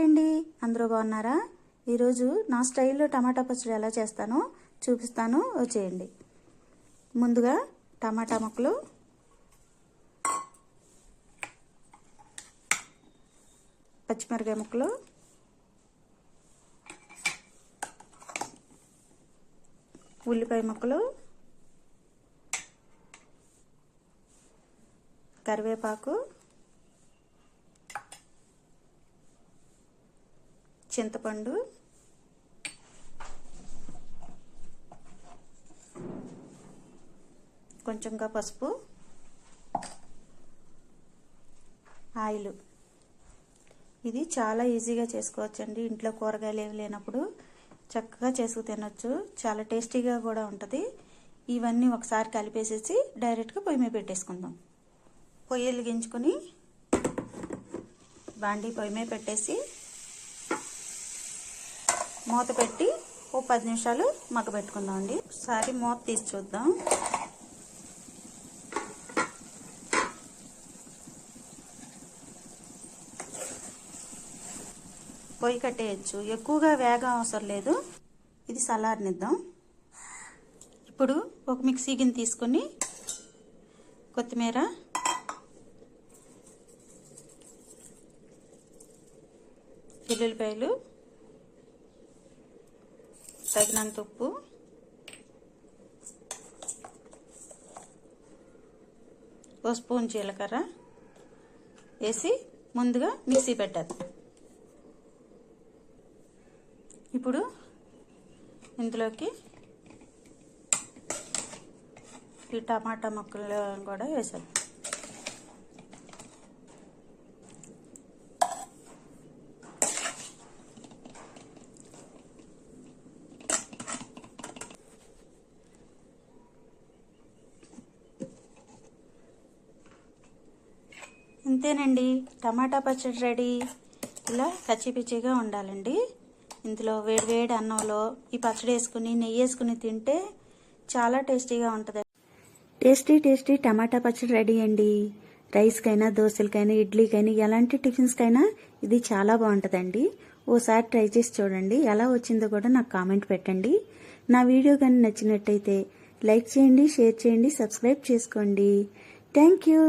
Hi అండి. అందరూ బాగున్నారా? ఈరోజు నా స్టైల్లో టమాటా పచ్చడి ఎలా చేస్తానో చూపిస్తాను. వచ్చేయండి ముందుగా టమాటా ముక్కలు. పచ్చిమిరకాయ ముక్కలు. ఉల్లిపాయ ముక్కలు. కరివేపాకు. చింతపండు. కొంచెంగా పసుపు. ఆయిల్. ఇది చాలా ఈజీగా చేసుకోవచ్చండి. ఇంట్లో కూరగాయలు ఏమి లేనప్పుడు చక్కగా చేసుకు తినొచ్చు. చాలా టేస్టీగా కూడా ఉంటుంది. ఇవన్నీ ఒకసారి కలిపేసేసి డైరెక్ట్గా పొయ్యి మీద పెట్టేసుకుందాం. పొయ్యి వెలిగించుకొని బాండీ పొయ్యి మీద పెట్టేసి మూత పెట్టి ఓ పది నిమిషాలు మగ్గబెట్టుకుందాం అండి. ఒకసారి మూత తీసి చూద్దాం. పొయ్యి కట్టేయచ్చు. ఎక్కువగా వేగం అవసరం లేదు. ఇది సలార్నిద్దాం ఇప్పుడు ఒక మిక్సీ గిన్నె తీసుకొని కొత్తిమీర వెల్లుల్లిపాయలు తగినంత ఉప్పు ఓ స్పూన్ జీలకర్ర వేసి ముందుగా మిక్సీ పెట్టాలి. ఇప్పుడు ఇందులోకి ఈ టమాటా ముక్కలు కూడా వేసాను అంతేనండి. టమాటా పచ్చడి రెడీ. ఇలా కచ్చిపిచ్చిగా ఉండాలండి. ఇందులో వేడి వేడి అన్నంలో ఈ పచ్చడి వేసుకుని నెయ్యి వేసుకుని తింటే చాలా టేస్టీగా ఉంటుంది టేస్టీ టేస్టీ టమాటా పచ్చడి రెడీ అండి. రైస్కైనా దోశలకైనా ఇడ్లీకైనా ఎలాంటి టిఫిన్స్కైనా ఇది చాలా బాగుంటుందండి. ఓసారి ట్రై చేసి చూడండి. ఎలా వచ్చిందో కూడా నాకు కామెంట్ పెట్టండి. నా వీడియో కానీ నచ్చినట్టయితే లైక్ చేయండి షేర్ చేయండి సబ్స్క్రైబ్ చేసుకోండి. Thank you.